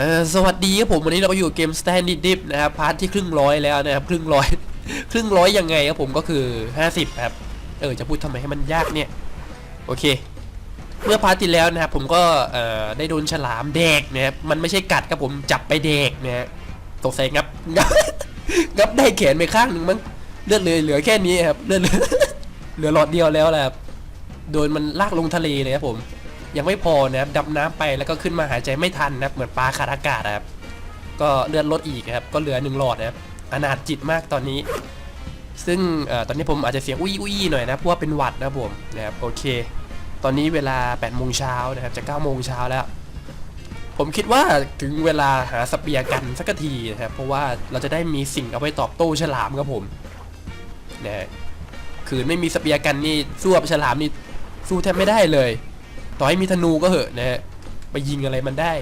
เออสวัสดีครับผมวันนี้เราก็อยู่เกม Stand It Dip นะครับพาร์ทที่ครึ่งร้อยแล้วนะครับครึ่งร้อยครึ่งร้อยยังไงครับผมก็คือ 50ครับเออจะพูดทำไมให้มันยากเนี่ยโอเค เมื่อพาร์ทที่แล้วนะครับผมก็เอ่อได้โดนฉลามแดกนะครับมันไม่ใช่กัดครับผมจับไปแดกนะฮะตกใส่งับงับงับได้แขนไปข้างหนึ่งมั้งเลือดเลยเหลือแค่นี้ครับเลือดเหลือเหลือหลอดเดียวแล้วแหละโดนมันลากลงทะเลเลยครับผม ยังไม่พอนะครับดำน้ำไปแล้วก็ขึ้นมาหายใจไม่ทันนะครับเหมือนปลาขาดอากาศนะครับก็เลือดลดอีกนะครับก็เหลือหนึ่งหลอดนะครับอนาถจิตมากตอนนี้ ซึ่งเอ่อตอนนี้ผมอาจจะเสียงอุ้ยอุ้ยหน่อยนะเพราะว่าเป็นหวัดนะผมนะครับโอเค ตอนนี้เวลา8โมงเช้านะครับจะ9โมงเช้าแล้ว ผมคิดว่าถึงเวลาหาสเปียร์กันสักทีนะครับเพราะว่าเราจะได้มีสิ่งเอาไว้ตอบโต้ฉลามครับผมนะฮะคือไม่มีสเปียร์กันนี่สู้กับฉลามนี่สู้แทบไม่ได้เลย ต่อให้มีธนูก็เหอะนะฮะไปยิงอะไรมันได้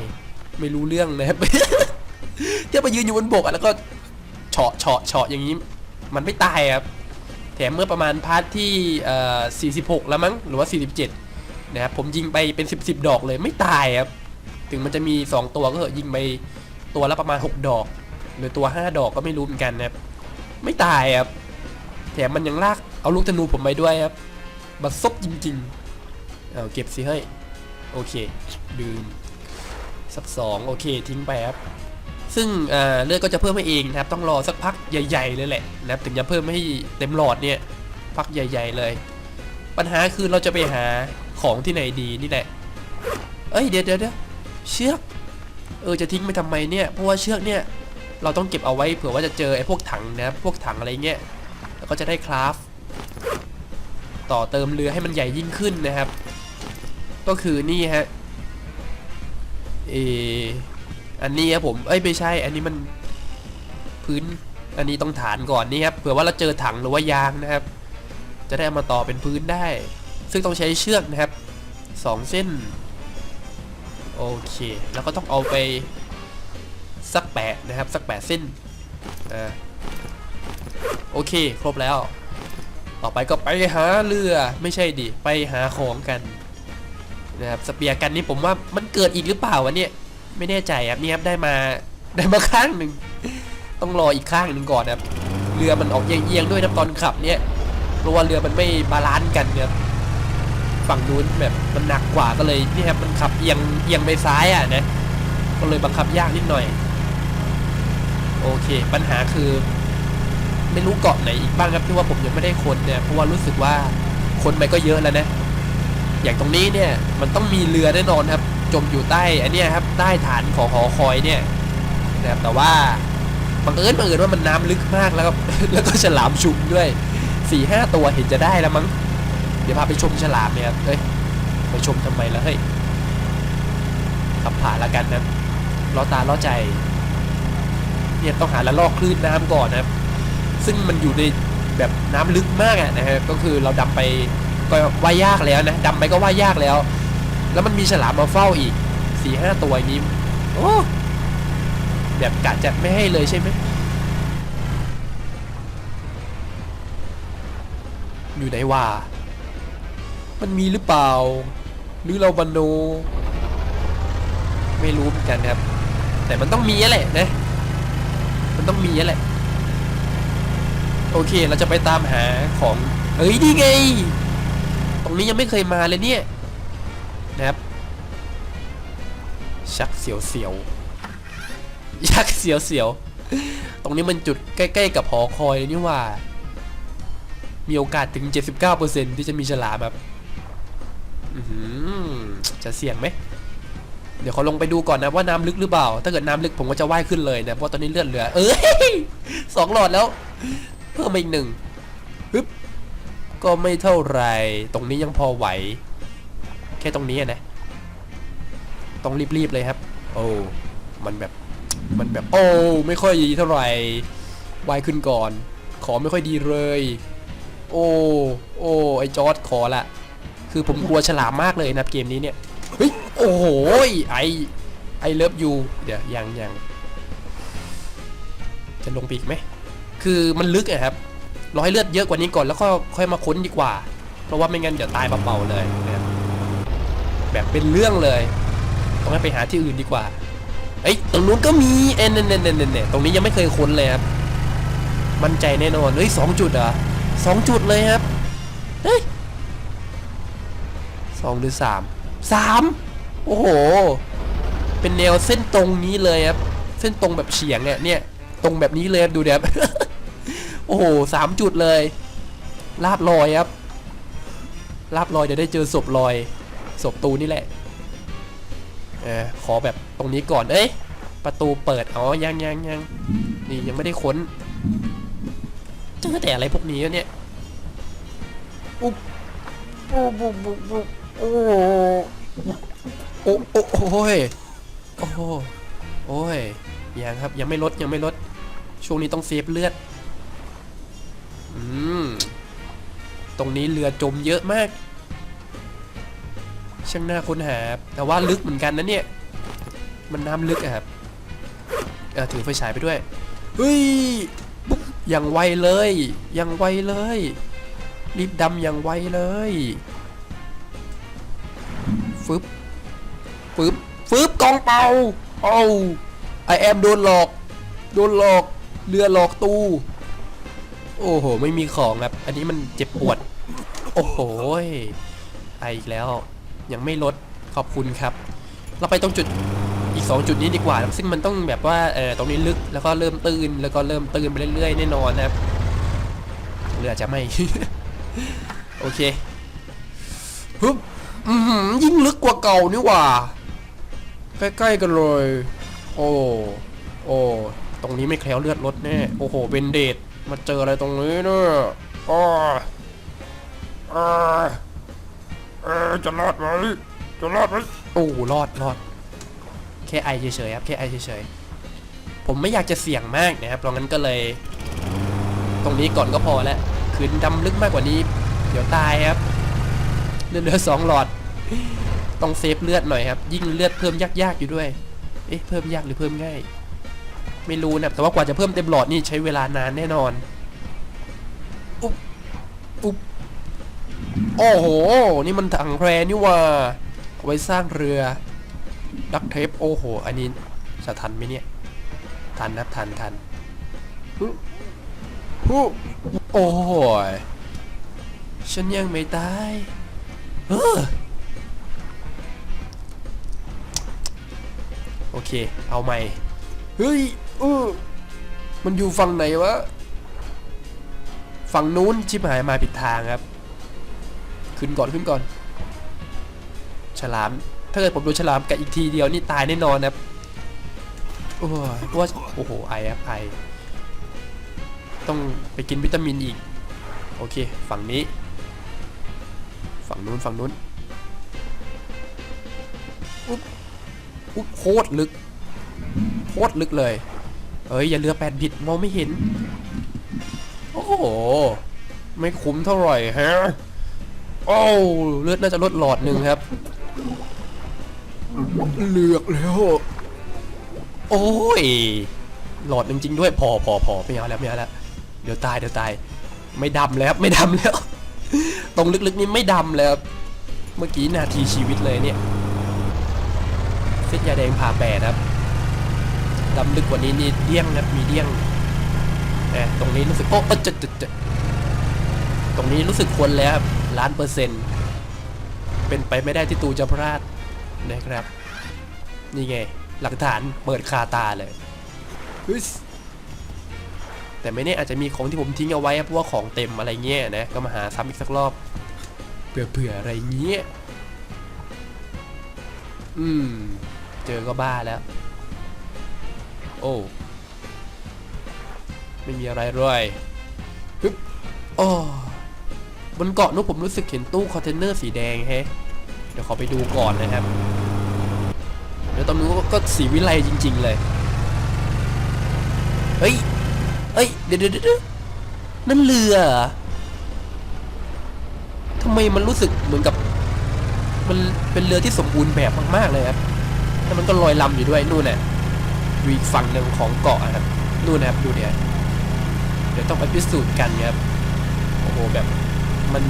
ไม่รู้เรื่องนะครับเที่ยวไปยืนอยู่บนบกอะแล้วก็เฉาะเฉาะเฉาะอย่างนี้ มันไม่ตายครับแถมเมื่อประมาณพาร์ทที่อ่อ46 แล้วมั้งหรือว่า 47 นะครับผมยิงไปเป็น 10 10 ดอกเลยไม่ตายครับ ถึงมันจะมี 2 ตัวก็เหอะยิงไปตัวละประมาณ 6 ดอก หรือตัว 5 ดอกก็ไม่รู้เหมือนกันนะครับ ไม่ตายครับ แถมมันยังลากเอาลูกธนูผมไปด้วยครับบัดซบจริง ๆ เอาเก็บสิเฮ้ยโอเคดื่มสักสองโอเค ทิ้งไปครับ ซึ่งเเลือดก็จะเพิ่มให้เองนะครับ ต้องรอสักพักใหญ่ ๆ เลยแหละนะครับถึงจะเพิ่มให้เต็มหลอดเนี่ยพักใหญ่ ๆ เลย ปัญหาคือเราจะไปหาของที่ไหนดีนี่แหละ เอ้ยเดี๋ยวเดี๋ยวเชือกเออจะทิ้งไปทำไมเนี่ยเพราะว่าเชือกเนี่ยเราต้องเก็บเอาไว้เผื่อว่าจะเจอไอ้พวกถังนะพวกถังอะไรเงี้ยแล้วก็จะได้คราฟ ต่อเติมเรือให้มันใหญ่ยิ่งขึ้นนะครับ ก็คือนี่ฮะเอออันนี้ครับผมเอ้ยไม่ใช่ อันนี้มันพื้นอันนี้ต้องฐานก่อนนี่ครับเผื่อว่าเราเจอถังหรือว่ายางนะครับ จะได้ามาต่อเป็นพื้นได้ ซึ่งต้องใช้เชือกนะครับสองเส้นโอเค แล้วก็ต้องเอาไปสักแปดนะครับสักแปดเส้นอ่าโอเค ครบแล้ว ต่อไปก็ไปหาเรือไม่ใช่ดิ ไปหาของกัน นะครับสเปียร์กันนี่ผมว่ามันเกิดอีกหรือเปล่าวะเนี่ยไม่แน่ใจครับนี่ครับได้มาได้มาข้างหนึ่งต้องรออีกข้างหนึ่งก่อนครับเรือมันออกเอียงๆด้วยนะตอนขับเนี่ยเพราะว่าเรือมันไม่บาลานซ์กันเนี่ยฝั่งนู้นแบบมันหนักกว่าก็เลยนี่ครับมันขับเอียงเอียงไปซ้ายอะนะก็เลยบังคับยากนิดหน่อย โอเค ปัญหาคือไม่รู้เกาะไหนอีกบ้างครับที่ว่าผมยังไม่ได้คนเนี่ยเพราะว่ารู้สึกว่าคนไปก็เยอะแล้วนะ อย่างตรงนี้เนี่ยมันต้องมีเรือแน่นอนครับ จมอยู่ใต้อันนี้ครับใต้ฐานของหอคอยเนี่ยนะครับแต่ว่าบังเอิญบังเอิญว่ามันน้ำลึกมากแล้วก็แล้วก็ฉลามชุมด้วยสี่ห้าตัวเห็นจะได้แล้วมั้งเดี๋ยวพาไปชมฉลามเนี่ยครับเฮ้ยไปชมทำไมแล้วเฮ้ยขับผ่านแล้วกันนะล้อตาล้อใจเนี่ยต้องหาละลอกคลื่นน้ำก่อนนะครับ ซึ่งมันอยู่ในแบบน้ำลึกมากอะนะฮะก็คือเราดำไป ก็ว่ายากแล้วนะดำไปก็ว่ายากแล้ว แล้วมันมีฉลามมาเฝ้าอีกสี่ห้าตัวนี้โอ้แบบกะจะไม่ให้เลยใช่ไหมอยู่ไหนวะมันมีหรือเปล่า หรือเราบันโน ไม่รู้เหมือนกันครับ แต่มันต้องมีแหละนะ มันต้องมีแหละ โอเค เราจะไปตามหาของ เอ้ยนี่ไง ตรงนี้ยังไม่เคยมาเลยเนี่ยนะครับชักเสียวเสียวๆชักเสียวเสียวๆตรงนี้มันจุดใกล้ ๆ กับหอคอยเลยนี่ว่า มีโอกาสถึง 79%ที่จะมีฉลามแบบจะเสี่ยงไหมเดี๋ยวเขอลงไปดูก่อนนะว่าน้ำลึกหรือเปล่า ถ้าเกิดน้ำลึกผมก็จะว่ายขึ้นเลยนะ เพราะตอนนี้เลือดเหลือ เอ้ยสองหลอดแล้ว เพิ่มมาอีกหนึ่ง ก็ไม่เท่าไร ตรงนี้ยังพอไหว แค่ตรงนี้นะ ต้องรีบๆเลยครับ โอ้ มันแบบ มันแบบ โอ้ ไม่ค่อยดีเท่าไหร่วายขึ้นก่อน ขอไม่ค่อยดีเลย โอ้ โอ้ ไอจอร์ดขอละ คือผมกลัวฉลามมากเลยนะเกมนี้เนี่ย เฮ้ย โอ้โห ไอ ไอเลิฟยู เดี๋ยวยังยังจะลงปีกไหม คือมันลึกอะครับ รอให้เลือดเยอะกว่านี้ก่อนแล้วก็ค่อยมาค้นดีกว่า เพราะว่าไม่งั้นเดี๋ยวตายเบาๆเลยนะแบบเป็นเรื่องเลยต้องให้ไปหาที่อื่นดีกว่าเอ้ยตรงนู้นก็มีเอ็นเนเนเนเนตรงนี้ยังไม่เคยค้นเลยครับมั่นใจแน่นอนเฮ้ยสองจุดเหรอสองจุดเลยครับเฮ้ยสองหรือสามสามโอ้โห เป็นแนวเส้นตรงนี้เลยครับ เส้นตรงแบบเฉียงเนี่ยเนี่ย ตรงแบบนี้เลยครับดูเดี๋ยว โอ้โหสามจุดเลย ลาบลอยครับ ลาบลอยเดี๋ยวได้เจอศพลอย ศพตูนี่แหละ เออขอแบบตรงนี้ก่อน เอ้ย ประตูเปิด อ๋อ ยังยังยังนี่ยังไม่ได้ค้น เจอแต่อะไรพวกนี้วะเนี่ย อุ๊บโอ้โหโอ้โหโอ้โอ้โอ้ยโอ้โหโอ้ยยังครับ ยังไม่ลด ยังไม่ลด ช่วงนี้ต้องเซฟเลือด อืม ตรงนี้เรือจมเยอะมาก ช่างน่าค้นหา แต่ว่าลึกเหมือนกันนะเนี่ย มันน้ำลึกอะครับเออถือไฟฉายไปด้วยเฮ้ยปุ๊บอย่างไวเลย อย่างไวเลย รีบดำอย่างไวเลยฟึบฟึบฟึบกองเป่าเอาไอแอมโดนหลอก โดนหลอก เรือหลอกตู โอ้โห ไม่มีของครับ อันนี้มันเจ็บปวด โอ้โหไออีกแล้ว ยังไม่ลด ขอบคุณครับ เราไปตรงจุดอีก 2 จุดนี้ดีกว่า ซึ่งมันต้องแบบว่า เออตรงนี้ลึก แล้วก็เริ่มตื้น แล้วก็เริ่มตื้นไปเรื่อยๆ แน่นอนนะครับเรือจะไม่ โอเคฮึบยิ่งลึกกว่าเก่านี่หว่า ใกล้ๆกันเลย โอ้ โอ้ ตรงนี้ไม่แคล้วเลือดลดแน่ โอ้โห เป็นเดท มาเจออะไรตรงนี้เนี่ยอ้ออ้าเออจะรอดไหมจะรอดไหมโอ้รอดรอดแค่ไอเฉยๆครับแค่ไอเฉยๆผมไม่อยากจะเสี่ยงมากนะครับเพราะงั้นก็เลย ตรงนี้ก่อนก็พอแล้วคืนดำลึกมากกว่านี้ เดี๋ยวตายครับเลือดเหลือสองหลอด ต้องเซฟเลือดหน่อยครับ ยิ่งเลือดเพิ่มยากๆอยู่ด้วย เอ๊ะเพิ่มยากหรือเพิ่มง่าย ไม่รู้นะแต่ว่ากว่าจะเพิ่มเต็มหลอดนี่ใช้เวลานานแน่นอนอุ๊บอุ๊บโอ้โห นี่มันถังแพรนี่ว่าไว้สร้างเรือดักเทปโอ้โห อันนี้จะทันไหมเนี่ย ทันนะทันทันฮึฮึโอ้ยฉันยังไม่ตายเออโอเค เอาใหม่ เฮ้ย เออมันอยู่ฝั่งไหนวะ ฝั่งนู้นชิบหายมาผิดทางครับ ขึ้นก่อนขึ้นก่อน ฉลาม ถ้าเกิดผมโดนฉลามกัดอีกทีเดียวนี่ตายแน่นอนครับ โอ้ยว่าโอ้โห ไอครับไอต้องไปกินวิตามินอีก โอเค ฝั่งนี้ ฝั่งนู้นฝั่งนู้นอุ๊บอุ๊บโคตรลึกโคตรลึกเลย เอ้ยอย่าเรือแปดบิดมองไม่เห็น โอ้โห ไม่คุ้มเท่าไหร่ฮะ โอ้เลือดน่าจะลดหลอดหนึ่งครับ เลือกแล้ว โอ้ย หลอดหนึ่งจริงด้วย พอพอพอไม่เอาแล้วไม่เอาแล้ว เดี๋ยวตายเดี๋ยวตาย ไม่ดำแล้วไม่ดำแล้ว ตรงลึกๆนี่ไม่ดำแล้ว เมื่อกี้นาทีชีวิตเลยเนี่ยเส้นยาแดงผ่าแปดครับ ดำลึกกว่านี้นี่เดี้ยงนะมีเดี้ยงนะตรงนี้รู้สึกโอ้จะจะจะตรงนี้รู้สึกควรแล้วล้านเปอร์เซ็นต์เป็นไปไม่ได้ที่ตูจะพลาดนะครับ นี่ไง หลักฐานเปิดคาตาเลยฮึสแต่ไม่แน่อาจจะมีของที่ผมทิ้งเอาไว้เพราะว่าของเต็มอะไรเงี้ยนะ ก็มาหาซ้ำอีกสักรอบเผื่อๆอะไรเงี้ย อืม เจอก็บ้าแล้ว อ้ไม่มีอะไรเลยฮึบโอ้บนเกาะนู้นผมรู้สึกเห็นตู้คอนเทนเนอร์สีแดงแฮะ เดี๋ยวขอไปดูก่อนนะครับ เดี๋ยวตรงนู้นก็สีวิไลจริง ๆ เลย เฮ้ย เฮ้ย เดี๋ยวเดี๋ยวนั่นเรือทำไมมันรู้สึกเหมือนกับ มันเป็นเรือที่สมบูรณ์แบบมาก ๆ เลยครับแล้วมันก็ลอยลำอยู่ด้วยนู่นน่ะ อยู่อีกฝั่งหนึ่งของเกาะอะครับนู่นนะครับดูเนี่ยเดี๋ยวต้องไปพิสูจน์กันครับโอ้โหแบบมัน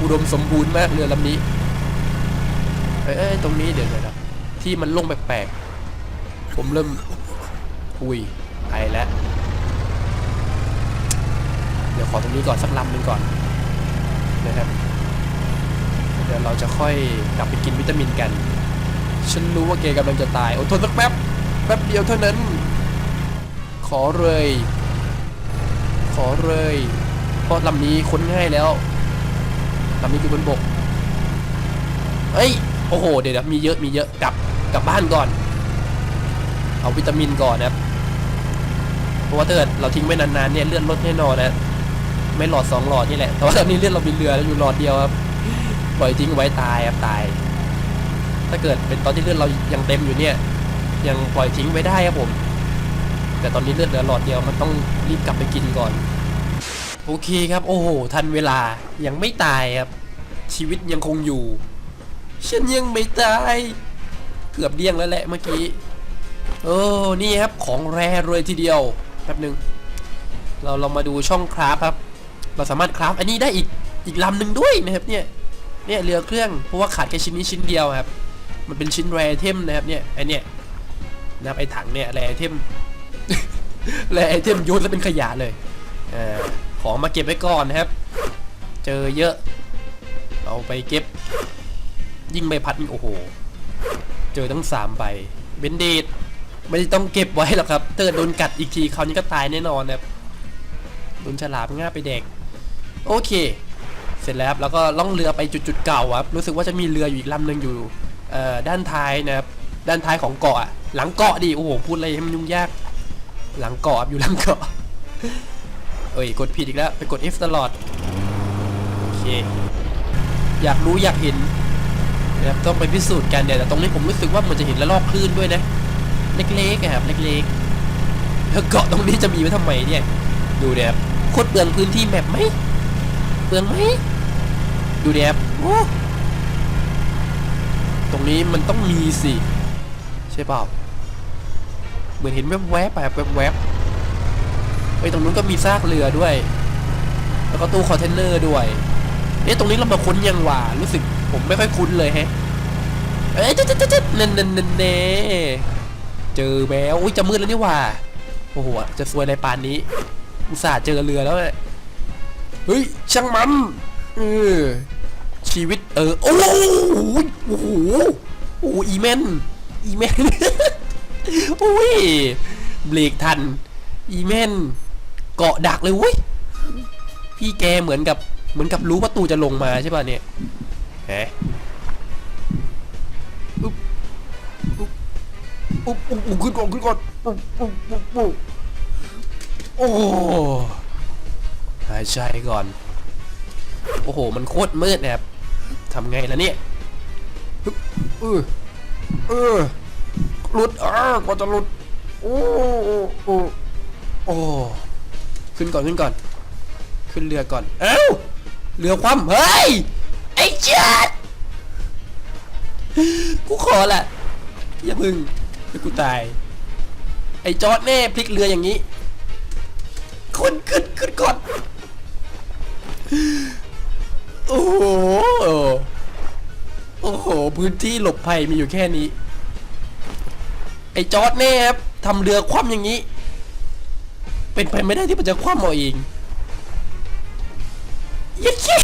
อุดมสมบูรณ์มากเรือลำนี้เอ้ยตรงนี้เดี๋ยวเดี๋ยวเดี๋ยวที่มันลงแปลกผมเริ่มอุ้ยไปแล้วเดี๋ยวขอตรงนี้ก่อนสักลำหนึ่งก่อนนะครับเดี๋ยวเราจะค่อยกลับไปกินวิตามินกัน ฉันรู้ว่าเกกำลังจะตายอดทนสักแป๊บ ป๊บเดียวเท่านั้น ขอเลย ขอเลย เพราะลำนี้ค้นง่ายแล้วลำนี้อยู่บนบกเอ้ย โอ้โห เดี๋ยวนะมีเยอะ มีเยอะ กลับ กลับบ้านก่อน เอาวิตามินก่อนนะเพราะว่าถ้าเกิดเราทิ้งไว้นานๆเนี่ยเลือดลดแน่นอนนะ ไม่หลอดสองหลอดนี่แหละ แต่ว่าตอนนี้เลือดเรามีเรือแล้วอยู่หลอดเดียวครับ ปล่อยทิ้งไว้ตายครับตาย ถ้าเกิดเป็นตอนที่เลือดเรายังเต็มอยู่เนี่ย ยังปล่อยทิ้งไว้ได้ครับผม แต่ตอนนี้เลือดเหลือหลอดเดียวมันต้องรีบกลับไปกินก่อน โอเคครับ โอ้โห ทันเวลายังไม่ตายครับ ชีวิตยังคงอยู่ฉันยังไม่ตายเกือบเดี้ยงแล้วแหละเมื่อกี้เออนี่ครับของแรเลยทีเดียวแป๊บหนึ่งเราเรามาดูช่องคราฟครับ เราสามารถคราฟอันนี้ได้อีกอีกลำหนึ่งด้วยนะครับเนี่ยเนี่ยเรือเครื่องเพราะว่าขาดแค่ชิ้นนี้ชิ้นเดียวครับ มันเป็นชิ้นแร่เทมนะครับเนี่ยไอเนี่ย นะครับไอถังเนี่ยแรเทมแรไอเทมโยนแล้วเป็นขยะเลยอของมาเก็บไว้ก่อนนะครับ เจอเยอะเอาไปเก็บ ยิ่งใบพัดนี่โอ้โห เจอทั้งสามใบเบนเดดไม่ต้องเก็บไว้หรอกครับเตือนโดนกัดอีกทีคราวนี้ก็ตายแน่นอนนะครับโดนฉลามง่าไปแดกโอเค เสร็จแล้วครับแล้วก็ล่องเรือไปจุดๆเก่าครับรู้สึกว่าจะมีเรืออยู่อีกลำหนึ่งอยู่ด้านท้ายนะครับด้านท้ายของเกาะ หลังเกาะดิโอ้โหพูดอะไรให้มันยุ่งยาก หลังเกาะอยู่หลังเกาะเอ้ยกดผิดอีกแล้วไปกด F ตลอดโอเคอยากรู้อยากเห็นนะครับต้องไปพิสูจน์กันเดี๋ยวแต่ตรงนี้ผมรู้สึกว่ามันจะเห็นระลอกคลื่นด้วยนะ เล็กๆอะครับเล็กๆแล้วเกาะตรงนี้จะมีไว้ทำไมเนี่ย ดูเดี๋ยวโคตรเปลืองพื้นที่แมปไหมเปลืองไหมดูเดี๋ยวครับโอ้ตรงนี้มันต้องมีสิใช่เปล่า เหมือนเห็นแวบๆแบบแวบๆไอ้ยตรงนู้นก็มีซากเรือด้วย แล้วก็ตู้คอนเทนเนอร์ด้วยเอ๊ะตรงนี้เรามาคุ้นยังหว่ารู้สึกผมไม่ค่อยคุ้นเลยแฮะเอ้ยจ๊ดจ๊ดจ๊ดจ๊ดเน่เนเนเน่เจอแมวอุ้ยจะมืดแล้วนี่หว่าโอ้โหจะซวยในปานนี้อุตส่าห์เจอเรือแล้วเนี่ยเฮ้ยช่างมันเออชีวิตเออโอ้โหโอ้โหโอ้โหอีแมนอีแมน อุ้ยเบรกทัน อีแมนเกาะดักเลยเว้ยพี่แกเหมือนกับเหมือนกับรู้ว่าตูจะลงมาใช่ป่ะเนี่ยแหมอุ๊บอุ๊บอุ๊บอุ๊บอุ๊บขึ้นก่อนขึ้นก่อนอุ๊บอุ๊บอุ๊บอุ๊บโอ้หายใจก่อน โอ้โห มันโคตรมืดนะครับทำไงล่ะเนี่ยฮึบเออเออ หลุดเอ่ากว่าจะหลุดโอ้โอ้โอ้ขึ้นก่อนขึ้นก่อน ขึ้นเรือก่อน เอ้าเรือคว่ำเฮ้ย ไอ้เจัดกูขอละอย่าพึ่งเดี๋ยวกูตาย ไอ้จอดแน่พลิกเรืออย่างนี้คนขึ้นขึ้นก่อนโอ้โห โอ้โห พื้นที่หลบภัยมีอยู่แค่นี้ ไอ้จอร์ดแน่ครับทำเรือคว่ำอย่างนี้ เป็นไปไม่ได้ที่มันจะคว่ำเอาเองยัดเย้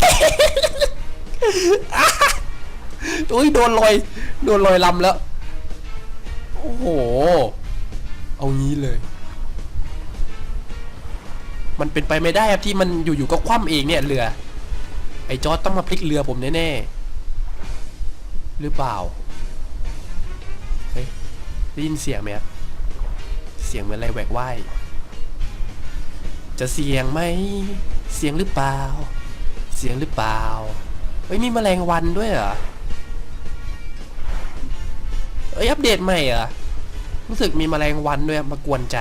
โอ้ยโดนลอย โดนลอยลำแล้ว โอ้โห เอางี้เลย มันเป็นไปไม่ได้ครับที่มันอยู่ๆก็คว่ำเองเนี่ยเรือ ไอ้จอร์ดต้องมาพลิกเรือผมแน่ๆ หรือเปล่า ได้ยินเสียงไหมครับ เสียงเหมือนอะไรแหวกว่ายจะเสียงไหม เสียงหรือเปล่า เสียงหรือเปล่า เฮ้ยมีแมลงวันด้วยเหรอ เอ้ยอัปเดตใหม่เหรอ รู้สึกมีแมลงวันด้วยมากวนใจ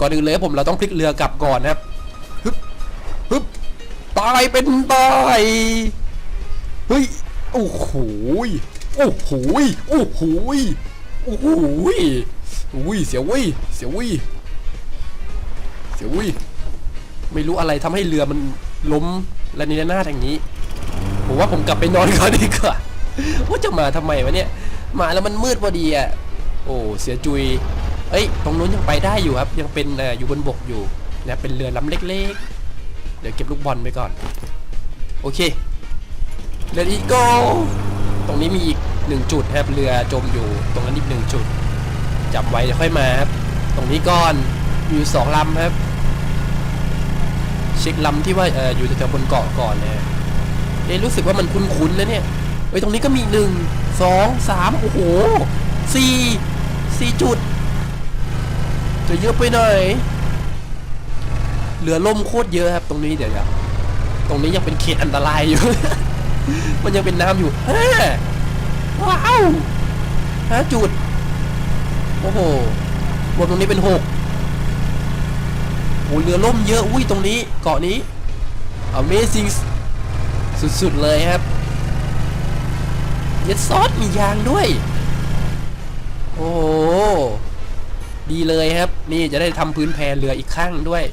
ก่อนอื่นเลยผมเราต้องพลิกเรือกลับก่อนนะครับฮึบฮึบตายเป็นตาย เฮ้ย โอ้โห โอ้โห โอ้โห โอ้โหอุ้ยเสียวว้ยเสียวว้ยเสียวว้ยไม่รู้อะไรทำให้เรือมันล้มและนิรนาถอย่างนี้ ผมว่าผมกลับไปนอนก่อนดีกว่าว่าจะมาทำไมวะเนี่ย มาแล้วมันมืดพอดีอะ โอ้เสียจุย เอ้ย ตรงนู้นยังไปได้อยู่ครับ ยังเป็นออยู่บนบกอยู่นะเป็นเรือลำเล็กๆ เดี๋ยวเก็บลูกบอลไปก่อน โอเคเรืออีโก้ตรงนี้มีอีก หนึ่งจุดครับเรือจมอยู่ตรงนั้นอีกหนึ่งจุดจับไว้เดี๋ยวค่อยมาครับตรงนี้ก่อนอยู่สองลำครับ เช็คลำที่ว่าเอออยู่แถวบนเกาะก่อนนะเอ๊รู้สึกว่ามันคุ้นๆนะเนี่ยเฮ้ยตรงนี้ก็มีหนึ่งสองสามโอ้โหสี่สี่จุด จะเยอะไปหน่อยเรือล่มโคตรเยอะครับ ตรงนี้เดี๋ยวตรงนี้ยังเป็นเขตอันตรายอยู่ มันยังเป็นน้ำอยู่ห้ ว้าวห้าจุด โอ้โหรวมตรงนี้เป็นหกโอ้เรือล่มเยอะ อุ้ยตรงนี้ เกาะนี้ Amazing สุดๆเลยครับเย็ดซอสมียางด้วย โอ้โหดีเลยครับ นี่จะได้ทำพื้นแพเรืออีกข้างด้วย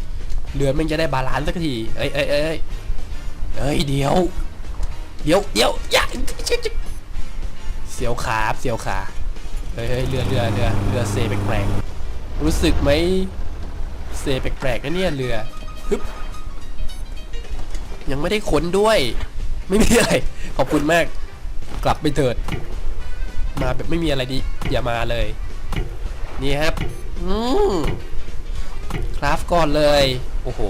เรือมันจะได้บาลานซ์สักที เอ้ยเอ้ยเอ้ยเอ้ยเดี๋ยว เดี๋ยวเดี๋ยวอย่า เสียวขาเสียวขาเฮ้ยเรือเรือเรือเรือเซแปลกๆรู้สึกไหมเซแปลกๆนะเนี่ยเรือฮึบยังไม่ได้ขนด้วย ไม่มีอะไร ขอบคุณมาก กลับไปเถิด มาแบบไม่มีอะไรดีอย่ามาเลย นี่ครับ อืมคราฟก่อนเลย โอ้โห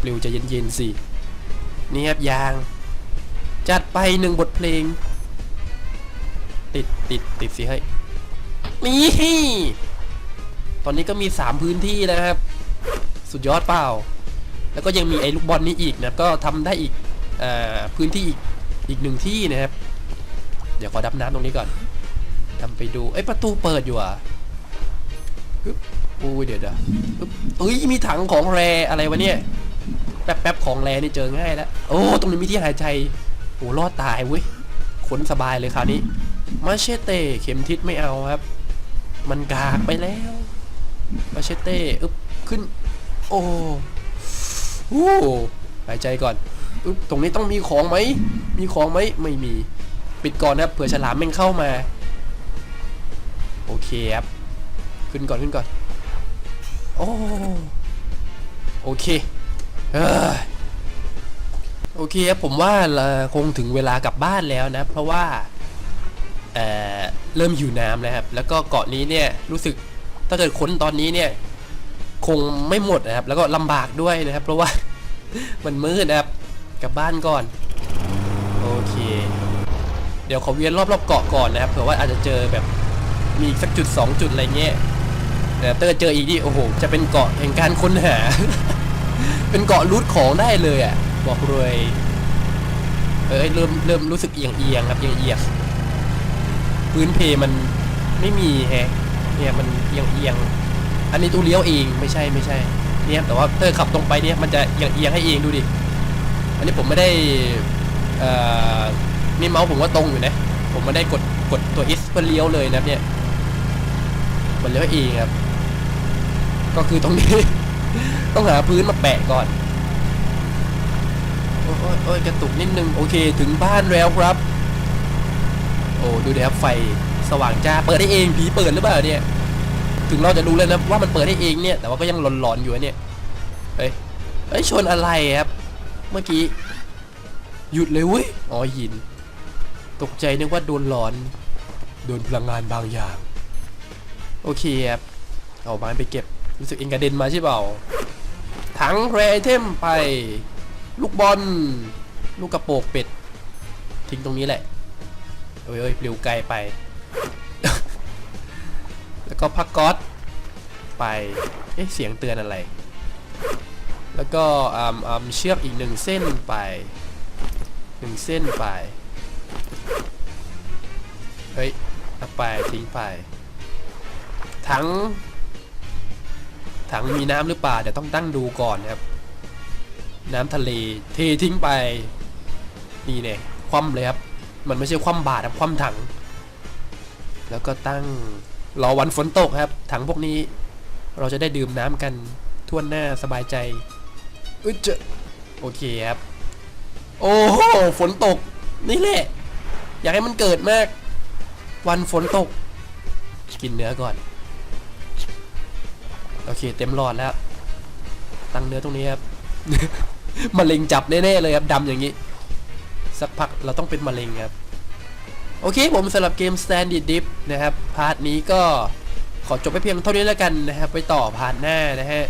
ปลิวจะเย็นๆสิ นี่ครับยาง จัดไปหนึ่งบทเพลง ติดติดติดสิเฮ้ยนี่ตอนนี้ก็มี 3 พื้นที่แล้วครับ สุดยอดเปล่า แล้วก็ยังมีไอ้ลูกบอลนี้อีกนะก็ทำได้อีกอพื้นที่อีกอีกหนึ่งที่นะครับ เดี๋ยวขอดับน้ำตรงนี้ก่อนทำไปดูเอ้ยประตูเปิดอยู่อะปึ๊บอุ้ยเดี๋ยวเดี๋ยวปึ๊บเอ้ยมีถังของแรอะไรวะเนี่ยแป๊บแป๊บของแรนี่เจอง่ายแล้วโอ้ตรงนี้มีที่หายใจโอ้รอดตายเว้ยขนสบายเลยคราวนี้ มาเชเต้เข็มทิศไม่เอาครับ มันกากไปแล้วมาเชเต้อึบขึ้น โอ้โหหายใจก่อนอึบตรงนี้ต้องมีของไหม มีของไหมไม่มี ปิดก่อนนะครับเผื่อฉลามแม่งเข้ามา โอเคครับ ขึ้นก่อนขึ้นก่อน โอ้โอเคเอ้ยโอเคครับผมว่าคงถึงเวลากลับบ้านแล้วนะ เพราะว่า เอ่อเริ่มอยู่น้ำแล้วครับ แล้วก็เกาะนี้เนี่ยรู้สึกถ้าเกิดค้นตอนนี้เนี่ยคงไม่หมดนะครับ แล้วก็ลำบากด้วยนะครับ เพราะว่า มันมืดนะครับกลับบ้านก่อน โอเค เดี๋ยวขอเวียนรอบๆเกาะก่อนนะครับเผื่อว่าอาจจะเจอแบบมีอีกสักจุดสองจุดอะไรเงี้ยแต่ถ้าเกิดเจออีกนี่โอ้โห จะเป็นเกาะแห่งการค้นหา เป็นเกาะรูทของได้เลยอะ บอกเลยเอ้ยเริ่มเริ่มรู้สึกเอียงเอียงๆครับเอียงเอียง พื้นเพมันไม่มีแฮะเนี่ยมันเอียงเอียงอันนี้ตู้เลี้ยวเองไม่ใช่ไม่ใช่ เนี่ยแต่ว่าเธอขับตรงไปเนี่ยมันจะเอียงเอียงให้เองดูดิ อันนี้ผมไม่ได้เอ่อนี่เมาส์ผมว่าตรงอยู่นะ ผมไม่ได้กดกดตัว S เพื่อเลี้ยวเลยนะเนี่ยมันเลี้ยวเองครับ ก็คือตรงนี้ ต้องหาพื้นมาแปะก่อนโอ้ยโอ้ยโอ้ยกระตุกนิดนึง โอเค ถึงบ้านแล้วครับ โอ้ดูดิครับไฟสว่างจ้าเปิดได้เองผีเปิดหรือเปล่าเนี่ยถึงเราจะรู้แล้วนะว่ามันเปิดได้เองเนี่ยแต่ว่าก็ยังหลอนๆอยู่เนี่ยเฮ้ยเฮ้ยชนอะไรครับ เมื่อกี้หยุดเลยเว้ยอ๋อหิน ตกใจนึกว่าโดนหลอนโดนพลังงานบางอย่าง โอเคครับเอาไม้ไปเก็บรู้สึกเองกระเด็นมาใช่เปล่าถังแรเทมไป ลูกบอลลูกกระโปรงเป็ดทิ้งตรงนี้แหละ อ้ยเอ้ยปลิวไกลไป แล้วก็พักก๊อตไป เอ๊ะเสียงเตือนอะไร แล้วก็อ่าอ่าเชือกอีกหนึ่งเส้นไปหนึ่งเส้นไป เฮ้ยเอาไปทิ้งไป ถัง ถังมีน้ำหรือเปล่าเดี๋ยวต้องตั้งดูก่อนนะครับ น้ำทะเลเททิ้งไป นี่เนี่ยคว่ำเลยครับ มันไม่ใช่คว่ำบาตรครับคว่ำถัง แล้วก็ตั้งรอวันฝนตกครับ ถังพวกนี้ เราจะได้ดื่มน้ำกันทั่วหน้าสบายใจอึเจอโอเคครับ โอ้โหฝนตก นี่แหละ อยากให้มันเกิดมาก วันฝนตก กินเนื้อก่อน โอเค เต็มหลอดแล้ว ตั้งเนื้อตรงนี้ครับมะเร็งจับแน่ๆเลยครับดำอย่างนี้ สักพักเราต้องเป็นมะเร็งครับ โอเคผมสำหรับเกม Standard Dip นะครับ พาร์ทนี้ก็ขอจบไปเพียงเท่านี้แล้วกันนะครับ ไปต่อพาร์ทหน้านะฮะ